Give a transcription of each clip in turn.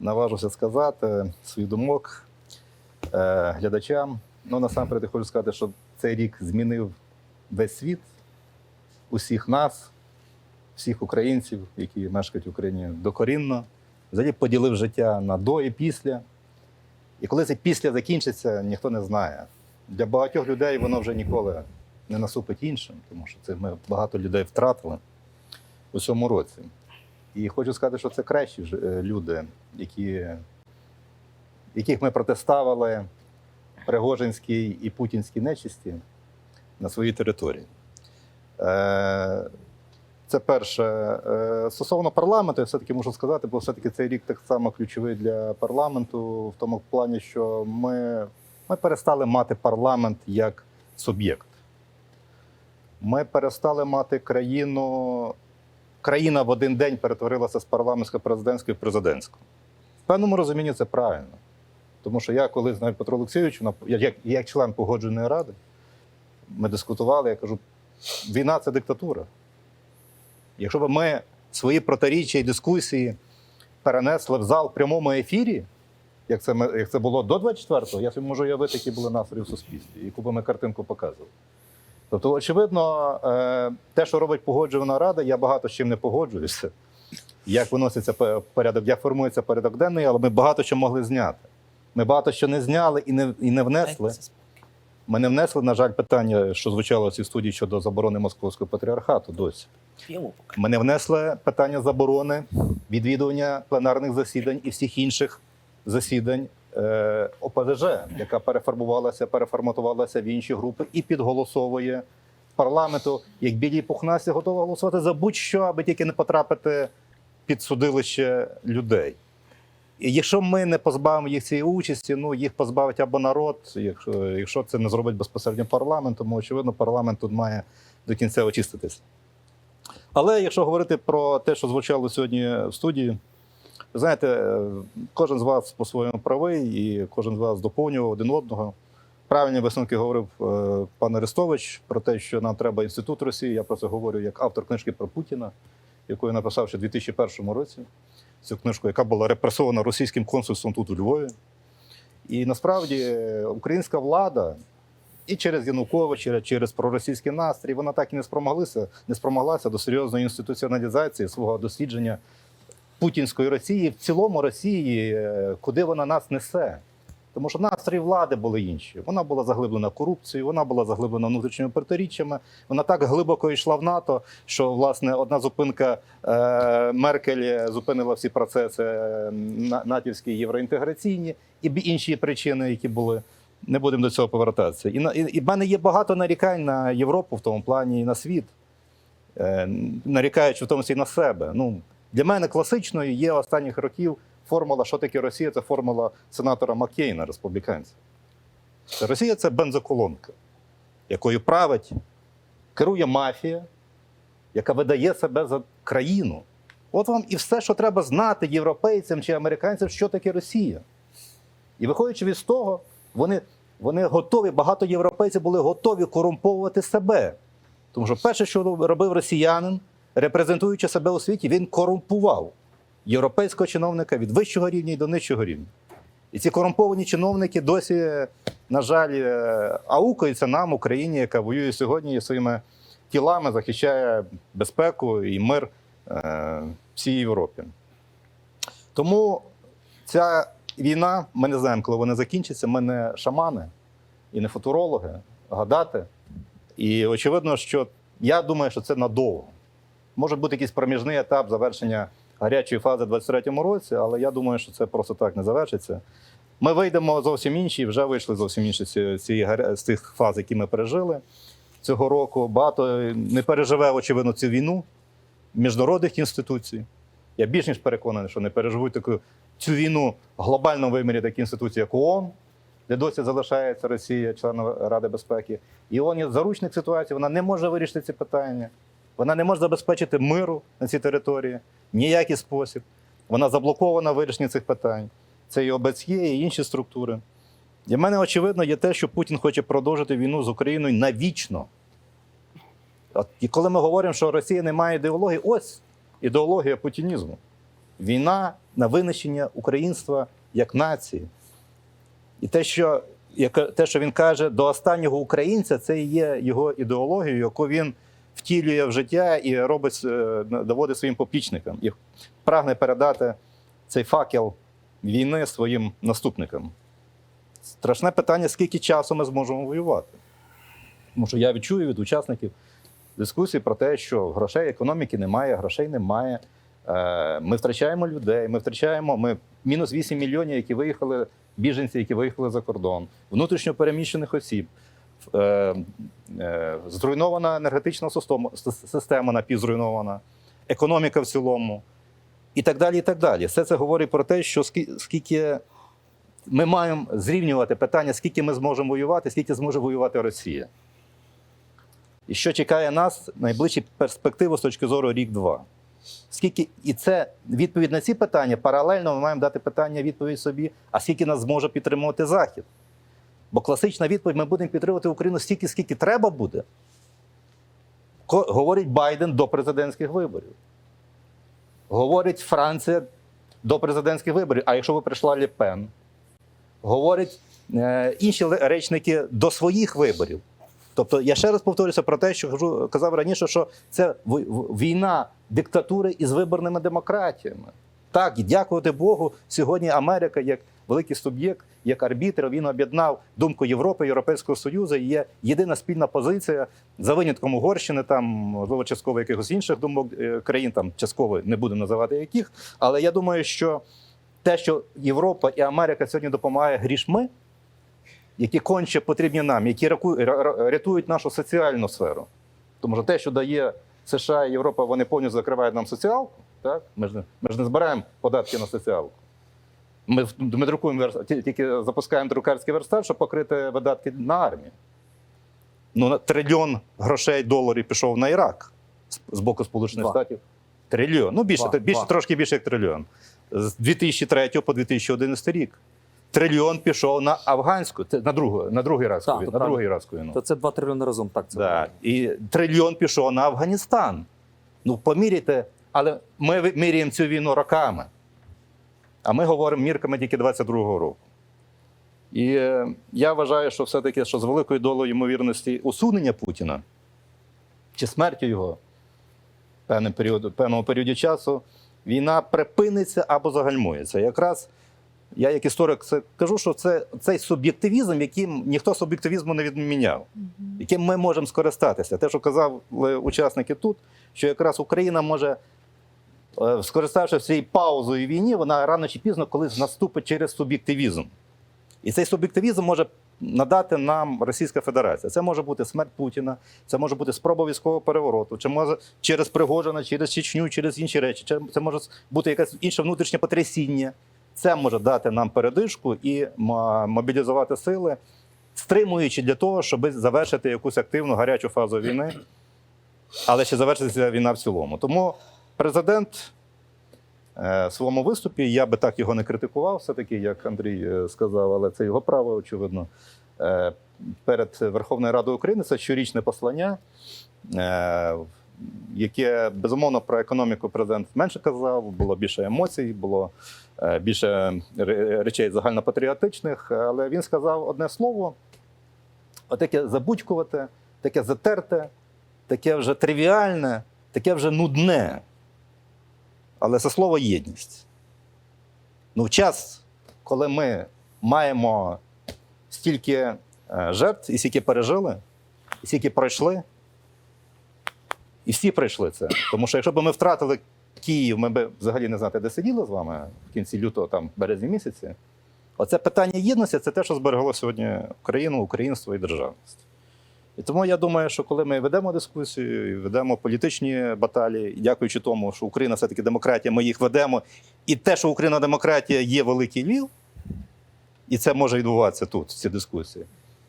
наважуся сказати своїх думок е, глядачам. Ну, насамперед, я хочу сказати, що цей рік змінив весь світ, усіх нас, всіх українців, які мешкають в Україні докорінно. Взагалі поділив життя на до і після. І коли це після закінчиться, ніхто не знає. Для багатьох людей воно вже ніколи не наступить іншим, тому що це ми багато людей втратили у цьому році. І хочу сказати, що це кращі е, люди, які, яких ми протиставили Пригожинській і путінській нечисті на своїй території. Е, Це перше. Е, Стосовно парламенту, я все-таки можу сказати, бо все-таки цей рік так само ключовий для парламенту, в тому плані, що ми, ми перестали мати парламент як суб'єкт. Ми перестали мати країну. Країна в один день перетворилася з парламентсько-президентської в президентську. В певному розумінні це правильно. Тому що я колись навіть Петро Олексійовичу, як, як член погодженої ради, ми дискутували, я кажу, війна це диктатура. Якщо б ми свої протиріччя і дискусії перенесли в зал в прямому ефірі, як це, як це було до 24-го, я собі можу уявити, які були настрої в суспільстві, яку би ми картинку показували. Тобто, очевидно, е, те, що робить погоджувана рада, я багато з чим не погоджуюся. Як виноситься порядок, як формується порядок денний, але ми багато що могли зняти. Ми багато що не зняли і не, і не внесли. Ми не внесли, на жаль, питання, що звучало в цій студії щодо заборони московського патріархату досі. Ми не внесли питання заборони відвідування пленарних засідань і всіх інших засідань ОПЗЖ, яка переформувалася, переформатувалася в інші групи і підголосовує парламенту, як білі пухнасті, готова голосувати за будь-що, аби тільки не потрапити під судилище людей. І якщо ми не позбавимо їх цієї участі, ну їх позбавить або народ, якщо, якщо це не зробить безпосередньо парламент, тому очевидно, парламент тут має до кінця очиститися. Але якщо говорити про те, що звучало сьогодні в студії, ви знаєте, е, кожен з вас по-своєму правий, і кожен з вас доповнював один одного. Правильні висновки говорив е, пан Арестович про те, що нам треба інститут Росії. Я про це говорю як автор книжки про Путіна, яку я написав ще в 2001 році. Цю книжку, яка була репресована російським консульством тут у Львові. І насправді е, українська влада і через Януковича, через проросійський настрій, вона так і не спромоглася, не спромоглася до серйозної інституціоналізації свого дослідження путінської Росії, в цілому Росії, е, куди вона нас несе. Тому що настрої влади були інші. Вона була заглиблена корупцією, вона була заглиблена внутрішніми протиріччями. Вона так глибоко йшла в НАТО, що власне одна зупинка е, Меркель зупинила всі процеси е, на- натівські євроінтеграційні і інші причини, які були. Не будемо до цього повертатися. І, на- і, і в мене є багато нарікань на Європу в тому плані і на світ, е, нарікаючи в тому числі на себе. Ну, для мене класичною є останніх років формула, що таке Росія, це формула сенатора Маккейна, республіканця. Росія це бензоколонка, якою править, керує мафія, яка видає себе за країну. От вам і все, що треба знати європейцям чи американцям, що таке Росія. І виходячи від того, вони, вони готові, багато європейців були готові корумповувати себе. Тому що перше, що робив росіянин, репрезентуючи себе у світі, він корумпував європейського чиновника від вищого рівня і до нижчого рівня. І ці корумповані чиновники досі, на жаль, е, аукаються нам, Україні, яка воює сьогодні своїми тілами, захищає безпеку і мир е, всій Європі. Тому ця війна, ми не знаємо, коли вона закінчиться. Ми не шамани і не футурологи, гадати. І очевидно, що я думаю, що це надовго. Може бути якийсь проміжний етап завершення гарячої фази в 23-му році, але я думаю, що це просто так не завершиться. Ми вийдемо зовсім інші, вже вийшли зовсім інші з цієї з тих фаз, які ми пережили цього року. Багато не переживе, очевидно, цю війну міжнародних інституцій. Я більш ніж переконаний, що не переживуть таку цю війну в глобальному вимірі такі інституції, як ООН, де досі залишається Росія, членом Ради безпеки. І ООН є заручник ситуації, вона не може вирішити ці питання. Вона не може забезпечити миру на цій території ніякий спосіб. Вона заблокована в вирішенні цих питань. Це і ОБСЄ, і інші структури. Для мене очевидно є те, що Путін хоче продовжити війну з Україною навічно. От, і коли ми говоримо, що Росія не має ідеології, ось ідеологія путінізму. Війна на винищення українства як нації. І те, що, те, що він каже до останнього українця, це і є його ідеологією, яку він втілює в життя і робить, е, доводить своїм поплічникам. І прагне передати цей факел війни своїм наступникам. Страшне питання, скільки часу ми зможемо воювати. Тому що я відчую від учасників дискусії про те, що грошей економіки немає, грошей немає. Е, Ми втрачаємо людей, ми втрачаємо ми мінус 8 мільйонів, які виїхали, біженці, які виїхали за кордон, внутрішньо переміщених осіб. Е, е, Зруйнована енергетична система, напівзруйнована, економіка в цілому, і так далі. і так далі. Все це говорить про те, що скільки ми маємо зрівнювати питання, скільки ми зможемо воювати, скільки зможе воювати Росія. І що чекає нас найближчі перспективи з точки зору рік-два. Скільки, і це відповідь на ці питання паралельно ми маємо дати питання відповідь собі, а скільки нас зможе підтримувати Захід. Бо класична відповідь: ми будемо підтримувати Україну стільки, скільки треба буде. Говорить Байден до президентських виборів. Говорить Франція до президентських виборів. А якщо би прийшла Ле Пен, говорять е, інші речники до своїх виборів. Тобто, я ще раз повторюся про те, що кажу, казав раніше, що це війна диктатури із виборними демократіями. Так, і дякувати Богу, сьогодні Америка як великий суб'єкт, як арбітр, він об'єднав думку Європи, Європейського Союзу. І є єдина спільна позиція за винятком Угорщини, там можливо частково якихось інших думок е, країн, там частково не будемо називати яких. Але я думаю, що те, що Європа і Америка сьогодні допомагає грішми, які конче потрібні нам, які рятують нашу соціальну сферу. Тому що те, що дає США і Європа, вони повністю закривають нам соціалку. Так? Ми, ж не, ми ж не збираємо податки на соціалку. Ми, ми друкуємо верс- тільки запускаємо друкарський верстат, щоб покрити видатки на армію. Ну, трильйон грошей доларів пішов на Ірак з, боку Сполучених Два. Штатів. Трильйон. Ну, більше, Два. більше Два. трошки більше як трильйон. З 2003 по 2011 рік. Трильйон пішов на афганську, на другу, на другий раз Так, війну, на другий раз війну. То це 2 трильйони разом. Так, це Да. І трильйон пішов на Афганістан. Ну, поміряйте, але ми міряємо цю війну роками. А ми говоримо мірками тільки 22-го року. І е, я вважаю, що все-таки що з великою долею ймовірності усунення Путіна чи смертю його певним період, певному періоді часу, війна припиниться або загальмується. Якраз я, як історик, це кажу, що це цей суб'єктивізм, яким ніхто суб'єктивізму не відміняв яким ми можемо скористатися. Те, що казали учасники тут, що якраз Україна може, е, скориставшись цією паузою війні, вона рано чи пізно колись наступить через суб'єктивізм. І цей суб'єктивізм може надати нам Російська Федерація. Це може бути смерть Путіна, це може бути спроба військового перевороту, чи може через Пригожина, через Чечню, через інші речі. Чи Це може бути якесь інше внутрішнє потрясіння. Це може дати нам передишку і мобілізувати сили, стримуючи для того, щоб завершити якусь активну гарячу фазу війни, але ще завершиться війна в цілому. Тому президент е, в своєму виступі, я би так його не критикував, все-таки, як Андрій е, сказав, але це його право, очевидно. Е, Перед Верховною Радою України це щорічне послання, яке безумовно про економіку президент менше казав, було більше емоцій, було більше речей загальнопатріотичних. Але він сказав одне слово: отаке забудькувате, таке затерте, таке вже тривіальне, таке вже нудне. Але це слово єдність. Ну, в час, коли ми маємо стільки е, жертв, і стільки пережили, і стільки пройшли, і всі пройшли це. Тому що якщо б ми втратили Київ, ми б взагалі не знати, де сиділи з вами в кінці лютого, там, березні місяці. Оце питання єдності це те, що зберегло сьогодні Україну, українство і державність. І тому я думаю, що коли ми ведемо дискусію, і ведемо політичні баталії, дякуючи тому, що Україна все-таки демократія, ми їх ведемо. І те, що Україна демократія є великий Львів, і це може відбуватися тут, в цій дискусії.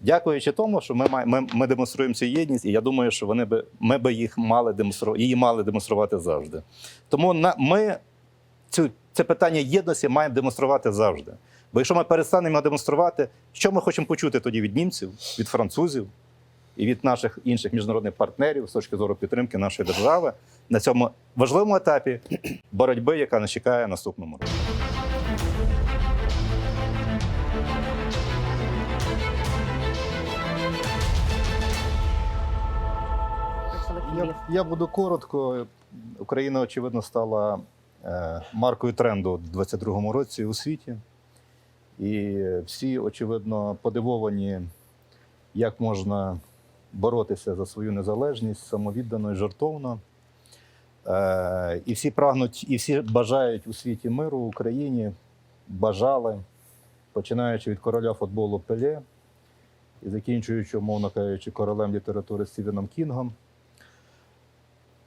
Дякуючи тому, що ми, ми, ми демонструємо цю єдність, і я думаю, що вони би, ми би їх мали демонструвати, її мали демонструвати завжди. Тому на, ми цю, це питання єдності маємо демонструвати завжди. Бо якщо ми перестанемо демонструвати, що ми хочемо почути тоді від німців, від французів, і від наших інших міжнародних партнерів з точки зору підтримки нашої держави на цьому важливому етапі боротьби, яка нас чекає наступному році. Я, я буду коротко. Україна, очевидно, стала е, маркою тренду у 2022 році у світі. І всі, очевидно, подивовані, як можна боротися за свою незалежність самовіддано і жартовно. Е, і всі прагнуть, і всі бажають у світі миру в Україні, бажали, починаючи від короля футболу Пеле і закінчуючи, умовно кажучи, королем літератури Стівеном Кінгом.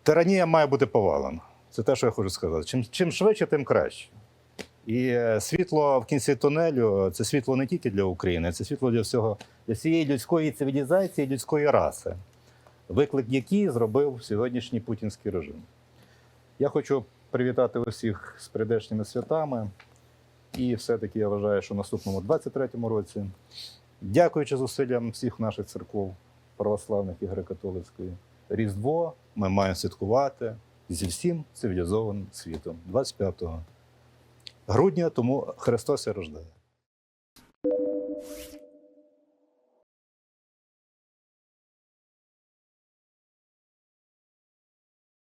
Тиранія має бути повалена. Це те, що я хочу сказати. Чим, чим швидше, тим краще. І е, світло в кінці тунелю це світло не тільки для України, це світло для всього, для всієї людської цивілізації, людської раси, виклик який зробив сьогоднішній путінський режим. Я хочу привітати усіх з прийдешніми святами. І все-таки я вважаю, що в наступному 23-му році, дякуючи зусиллям всіх наших церков православних і греко-католицької, Різдво ми маємо святкувати зі всім цивілізованим світом 25 грудня, тому Христос і рождає.